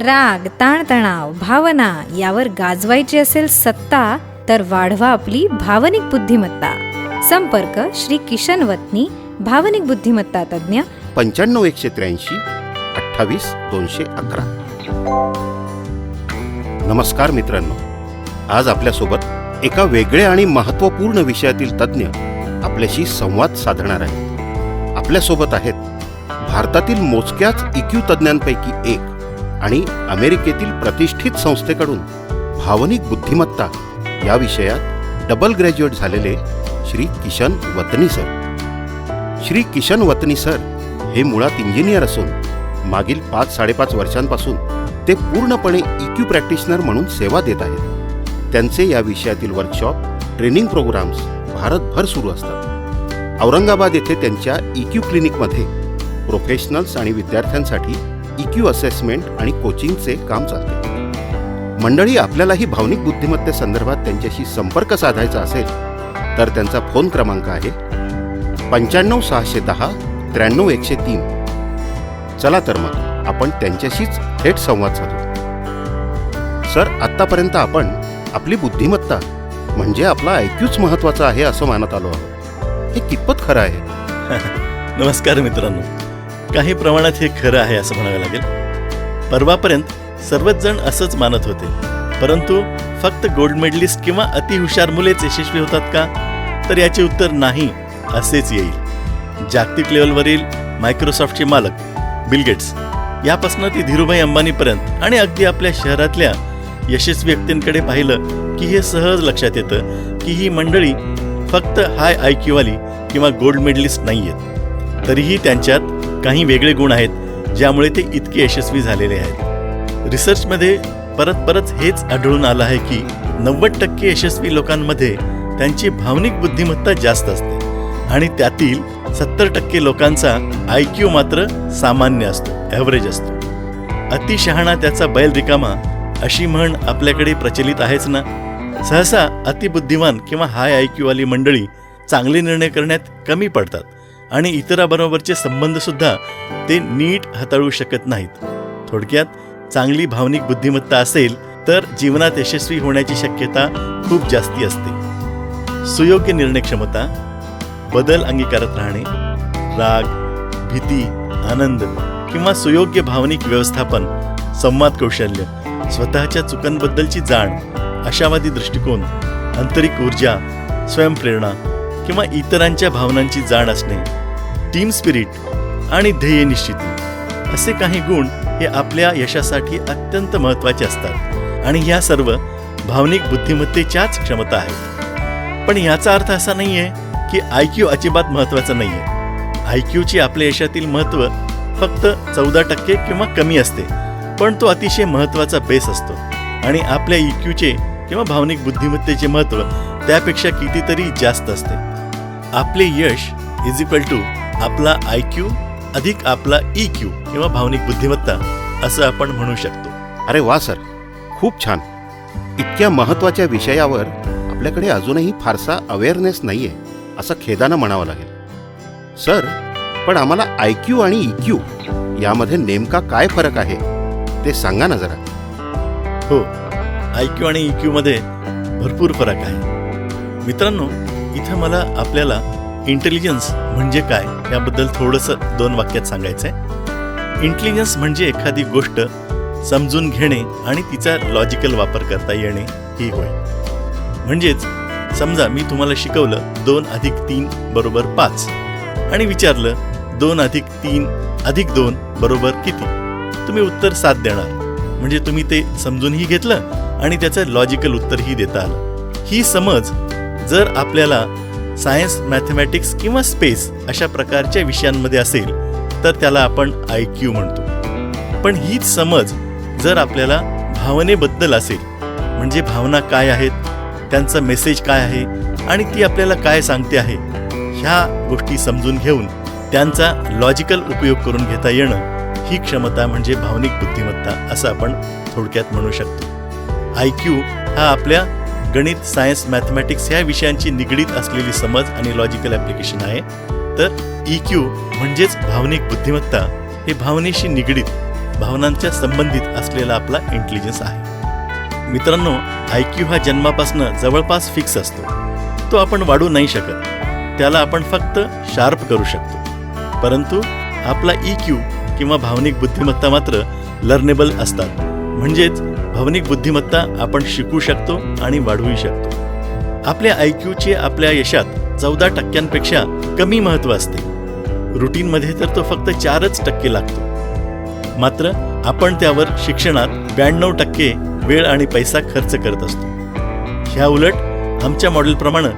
राग ताणतणाव भावना यावर गाजवायची असेल सत्ता तर वाढवा आपली भावनिक बुद्धिमत्ता. संपर्क श्री किशन वत्नी भावनिक बुद्धिमत्ता तज्ज्ञ. पंच्याण्णव एकशे त्र्याऐंशी अठ्ठावीस दोनशे अकरा. नमस्कार मित्रांनो. आज आपल्यासोबत एका वेगळ्या आणि महत्त्वपूर्ण विषयातील तज्ज्ञ आपल्याशी संवाद साधणार आहेत. आपल्यासोबत आहेत भारतातील मोजक्याच इक्यू तज्ज्ञांपैकी एक आणि अमेरिकेतील प्रतिष्ठित संस्थेकडून भावनिक बुद्धिमत्ता या विषयात डबल ग्रॅज्युएट झालेले श्री किशन वतनी सर. श्री किशन वतनी सर हे मुळात इंजिनियर असून मागील पाच साडेपाच वर्षांपासून ते पूर्णपणे इक्यू प्रॅक्टिशनर म्हणून सेवा देत आहेत. त्यांचे या विषयातील वर्कशॉप ट्रेनिंग प्रोग्राम्स भारतभर सुरू असतात. औरंगाबाद येथे त्यांच्या इक्यू क्लिनिकमध्ये प्रोफेशनल्स आणि विद्यार्थ्यांसाठी इक्यू असेसमेंट आणि कोचिंगचे काम चालते. मंडळी आपल्यालाही भावनिक बुद्धिमत्तेसंदर्भात त्यांच्याशी संपर्क साधायचा असेल तर त्यांचा फोन क्रमांक आहे पंच्याण्णव सहाशे दहा त्र्याण्णव एकशे तीन. चला तर मग आपण त्यांच्याशीच थेट संवाद साधू. सर आत्तापर्यंत आपण आपली बुद्धिमत्ता म्हणजे आपला ऐक्यूच महत्त्वाचा आहे असं मानत आलो आहोत. हे कितपत खरं आहे? नमस्कार मित्रांनो. काही प्रमाणात हे खरं आहे असं म्हणावं लागेल. परवापर्यंत सर्वच जण असंच मानत होते. परंतु फक्त गोल्ड मेडलिस्ट किंवा अतिहुशार मुलेच यशस्वी होतात का? तर याचे उत्तर नाही असेच येईल. जागतिक लेवलवरील मायक्रोसॉफ्टचे मालक बिलगेट्स यापासून ती धीरूभाई अंबानीपर्यंत आणि अगदी आपल्या शहरातल्या यशस्वी व्यक्तींकडे पाहिलं की हे सहज लक्षात येतं की ही मंडळी फक्त हाय आय क्यूवाली किंवा गोल्ड मेडलिस्ट नाही आहेत तरीही त्यांच्यात काही वेगळे गुण आहेत ज्यामुळे ते इतके यशस्वी झालेले आहेत. रिसर्चमध्ये परत परत हेच आढळून आलं आहे की नव्वद टक्के यशस्वी लोकांमध्ये त्यांची भावनिक बुद्धिमत्ता जास्त असते आणि त्यातील सत्तर टक्के लोकांचा आय क्यू मात्र सामान्य असतो ॲव्हरेज असतो. अतिशहाणा त्याचा बैल रिकामा अशी म्हण आपल्याकडे प्रचलित आहेच ना? सहसा अतिबुद्धिमान किंवा हाय आय क्यूवाली मंडळी चांगले निर्णय करण्यात कमी पडतात. आणि इतराबरोबरचे संबंध सुद्धा ते नीट हाताळू शकत नाहीत. थोडक्यात चांगली भावनिक बुद्धिमत्ता असेल तर जीवनात यशस्वी होण्याची शक्यता खूप जास्ती असते. सुयोग्य निर्णय क्षमता बदल अंगीकारत राहणे राग भीती आनंद किंवा सुयोग्य भावनिक व्यवस्थापन संवाद कौशल्य स्वतःच्या चुकांबद्दलची जाण आशावादी दृष्टिकोन आंतरिक ऊर्जा स्वयंप्रेरणा किंवा इतरांच्या भावनांची जाण असणे टीम स्पिरिट आणि ध्येय निश्चिती असे काही गुण हे आपल्या यशासाठी अत्यंत महत्त्वाचे असतात आणि ह्या सर्व भावनिक बुद्धिमत्तेच्याच क्षमता आहेत. पण याचा अर्थ असा नाही आहे की आय क्यू अजिबात महत्त्वाचं आहे आय क्यूची आपल्या यशातील महत्त्व फक्त चौदा टक्के किंवा कमी असते पण तो अतिशय महत्त्वाचा बेस असतो आणि आपल्या इक्यूचे किंवा भावनिक बुद्धिमत्तेचे महत्त्व त्यापेक्षा कितीतरी जास्त असते. आपले यश इज इक्वल टू आपला आय क्यू अधिक आपला ई क्यू किंवा भावनिक बुद्धिमत्ता असं आपण म्हणू शकतो. अरे वा सर. खूप छान. इतक्या महत्त्वाच्या विषयावर आपल्याकडे अजूनही फारसा अवेअरनेस नाहीये असं खेदानं म्हणावं लागेल. सर पण आम्हाला आय क्यू आणि ई क्यू यामध्ये नेमका काय फरक आहे ते सांगा ना जरा. हो आय क्यू आणि ई क्यूमध्ये भरपूर फरक आहे. मित्रांनो इथं मला आपल्याला इंटेलिजन्स म्हणजे काय याबद्दल थोडंसं दोन वाक्यात सांगायचं आहे इंटेलिजन्स म्हणजे एखादी गोष्ट समजून घेणे आणि तिचा लॉजिकल वापर करता येणे ही होय. म्हणजेच समजा मी तुम्हाला शिकवलं दोन अधिक तीन बरोबर पाच आणि विचारलं दोन अधिक तीन अधिक दोन बरोबर किती? तुम्ही उत्तर सात देणार. म्हणजे तुम्ही ते समजूनही घेतलं आणि त्याचं लॉजिकल उत्तरही देता आलं. ही समज जर आपल्याला सायन्स मॅथमॅटिक्स किंवा स्पेस अशा प्रकारच्या विषयांमध्ये असेल तर त्याला आपण आय क्यू म्हणतो. पण हीच समज जर आपल्याला भावनेबद्दल असेल म्हणजे भावना काय आहेत त्यांचा मेसेज काय आहे आणि ती आपल्याला काय सांगते आहे ह्या गोष्टी समजून घेऊन त्यांचा लॉजिकल उपयोग करून घेता येणं ही क्षमता म्हणजे भावनिक बुद्धिमत्ता असं आपण थोडक्यात म्हणू शकतो. आय क्यू हा आपल्या गणित सायन्स मॅथमॅटिक्स ह्या विषयांची निगडीत असलेली समज आणि लॉजिकल ॲप्लिकेशन आहे. तर ई क्यू म्हणजेच भावनिक बुद्धिमत्ता हे भावनेशी निगडीत भावनांच्या संबंधित असलेला आपला इंटेलिजन्स आहे. मित्रांनो आय क्यू हा जन्मापासून जवळपास फिक्स असतो. तो आपण वाढू नाही शकत. त्याला आपण फक्त शार्प करू शकतो. परंतु आपला ई क्यू किंवा भावनिक बुद्धिमत्ता मात्र लर्नेबल असतात. म्हणजेच भावनिक बुद्धिमत्ता आपण शिकू शकतो आणि वाढवू शकतो. आपल्या आय क्यूचे आपल्या यशात चौदा टक्क्यांपेक्षा कमी महत्त्व असते. रुटीनमध्ये तर तो फक्त चारच टक्के लागतो. मात्र आपण त्यावर शिक्षणात ब्याण्णव टक्के वेळ आणि पैसा खर्च करत असतो. ह्या उलट आमच्या मॉडेलप्रमाणे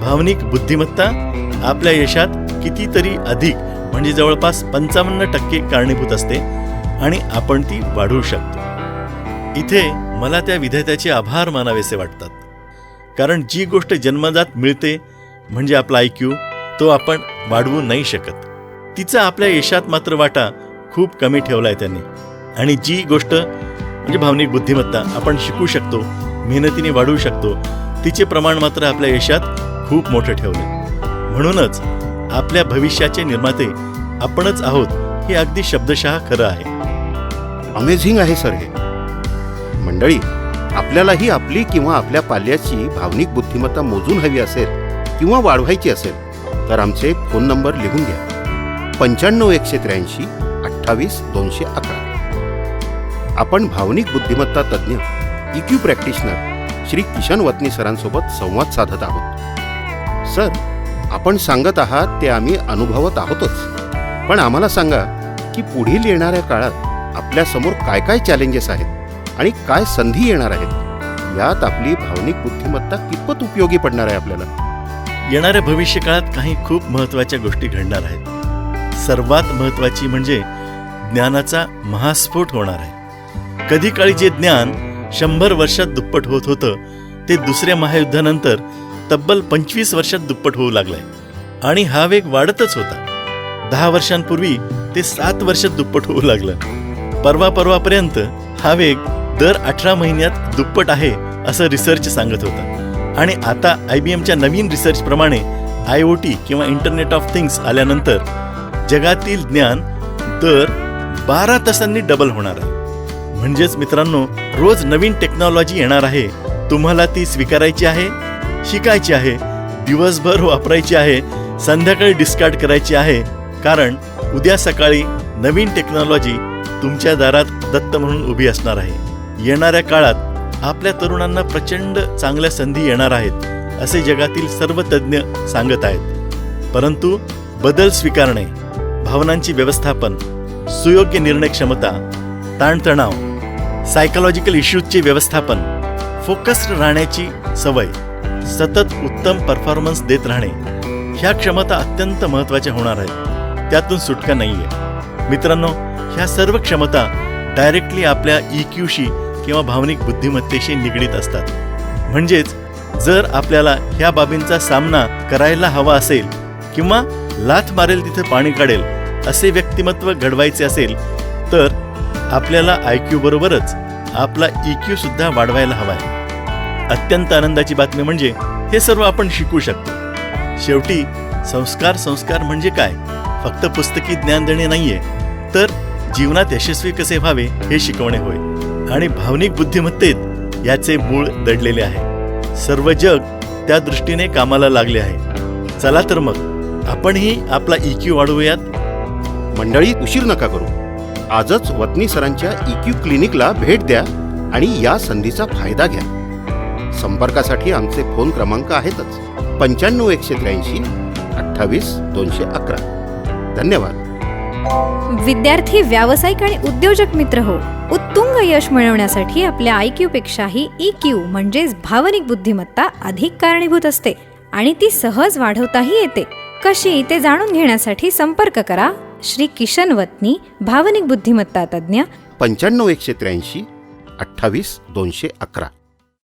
भावनिक बुद्धिमत्ता आपल्या यशात कितीतरी अधिक म्हणजे जवळपास पंचावन्न टक्के कारणीभूत असते आणि आपण ती वाढवू शकतो. इथे मला त्या विधात्याचे आभार मानावेसे वाटतात. कारण जी गोष्ट जन्मजात मिळते म्हणजे आपला आय क्यू तो आपण वाढवू नाही शकत. तिचा आपल्या यशात मात्र वाटा खूप कमी ठेवलाय त्यांनी. आणि जी गोष्ट म्हणजे भावनिक बुद्धिमत्ता आपण शिकू शकतो मेहनतीने वाढवू शकतो तिचे प्रमाण मात्र आपल्या यशात खूप मोठं ठेवले म्हणूनच आपल्या भविष्याचे निर्माते आपणच आहोत हे अगदी शब्दशः खरं आहे. अमेझिंग आहे सर हे. मंडळी आपल्यालाही आपली किंवा आपल्या पाल्याची भावनिक बुद्धिमत्ता मोजून हवी असेल किंवा वाढवायची असेल तर आमचे फोन नंबर लिहून घ्या. पंच्याण्णव एकशे त्र्याऐंशी अठ्ठावीस दोनशे अकरा. आपण भावनिक बुद्धिमत्ता तज्ज्ञ इक्यू प्रॅक्टिशनर श्री किशन वतनी सरांसोबत संवाद साधत आहोत. सर आपण सांगत आहात ते आम्ही अनुभवत आहोतच. पण आम्हाला सांगा की पुढील येणाऱ्या काळात आपल्यासमोर काय काय चॅलेंजेस आहेत? आणि काय संधी येणार आहेत यात आपली भावनिक बुद्धिमत्ता कितपत उपयोगी पडणार आहे आपल्याला? येणाऱ्या भविष्यकाळात काही खूप महत्त्वाच्या गोष्टी घडणार आहेत. सर्वात महत्त्वाची म्हणजे ज्ञानाचा महास्फोट होणार आहे. कधी काळी जे ज्ञान शंभर वर्षात दुप्पट होत होतं ते दुसऱ्या महायुद्धानंतर तब्बल पंचवीस वर्षात दुप्पट होऊ लागलंय. आणि हा वेग वाढतच होता. दहा वर्षांपूर्वी ते सात वर्षात दुप्पट होऊ लागलं. परवा परवापर्यंत हा वेग दर अठरा महिन्यात दुप्पट आहे असं रिसर्च सांगत होतं. आणि आता आय बी एमच्या नवीन रिसर्चप्रमाणे आय ओ टी किंवा इंटरनेट ऑफ थिंग्स आल्यानंतर जगातील ज्ञान दर बारा तासांनी डबल होणार आहे. म्हणजेच मित्रांनो रोज नवीन टेक्नॉलॉजी येणार आहे. तुम्हाला ती स्वीकारायची आहे शिकायची आहे दिवसभर वापरायची आहे संध्याकाळी डिस्कार्ड करायची आहे. कारण उद्या सकाळी नवीन टेक्नॉलॉजी तुमच्या दारात दत्त म्हणून उभी असणार आहे. येणाऱ्या काळात आपल्या तरुणांना प्रचंड चांगल्या संधी येणार आहेत असे जगातील सर्व तज्ज्ञ सांगत आहेत. परंतु बदल स्वीकारणे भावनांची व्यवस्थापन सुयोग्य निर्णय क्षमता ताणतणाव सायकोलॉजिकल इश्यूजचे व्यवस्थापन फोकस्ड राहण्याची सवय सतत उत्तम परफॉर्मन्स देत राहणे ह्या क्षमता अत्यंत महत्त्वाच्या होणार आहेत. त्यातून सुटका नाहीये. मित्रांनो ह्या सर्व क्षमता डायरेक्टली आपल्या ई क्यूशी किंवा भावनिक बुद्धिमत्तेशी निगडीत असतात. म्हणजेच जर आपल्याला ह्या बाबींचा सामना करायला हवा असेल किंवा लाथ मारेल तिथे पाणी काढेल असे व्यक्तिमत्व घडवायचे असेल तर आपल्याला आय क्यू बरोबरच आपला ई क्यू सुद्धा वाढवायला हवा आहे. अत्यंत आनंदाची बातमी म्हणजे हे सर्व आपण शिकू शकतो. शेवटी संस्कार संस्कार म्हणजे काय? फक्त पुस्तकी ज्ञान देणे नाहीये. तर जीवनात यशस्वी कसे व्हावे हे शिकवणे होय. आणि भावनिक बुद्धिमत्तेत याचे मूळ दडलेले आहे. सर्व जग त्या दृष्टीने कामाला लागले आहे. चला तर मग आपणही आपला ई क्यू वाढवूयात. मंडळी उशीर नका करू. आजच वतनी सरांच्या इक्यू क्लिनिकला भेट द्या आणि या संधीचा फायदा घ्या. संपर्कासाठी आमचे फोन क्रमांक आहेतच. पंच्याण्णव एकशे त्र्याऐंशी अठ्ठावीस दोनशे अकरा. धन्यवाद. विद्यार्थी व्यावसायिक आणि उद्योजक मित्र हो उत्तुंग यश मिळवण्यासाठी आपल्या आय क्यूपेक्षाही ई क्यू म्हणजेच भावनिक बुद्धिमत्ता अधिक कारणीभूत असते आणि ती सहज वाढवताही येते. कशी? ते जाणून घेण्यासाठी संपर्क करा. श्री किशन वतनी भावनिक बुद्धिमत्ता तज्ज्ञ. पंच्याण्णव एकशे त्र्याऐंशी अठ्ठावीस दोनशे अकरा.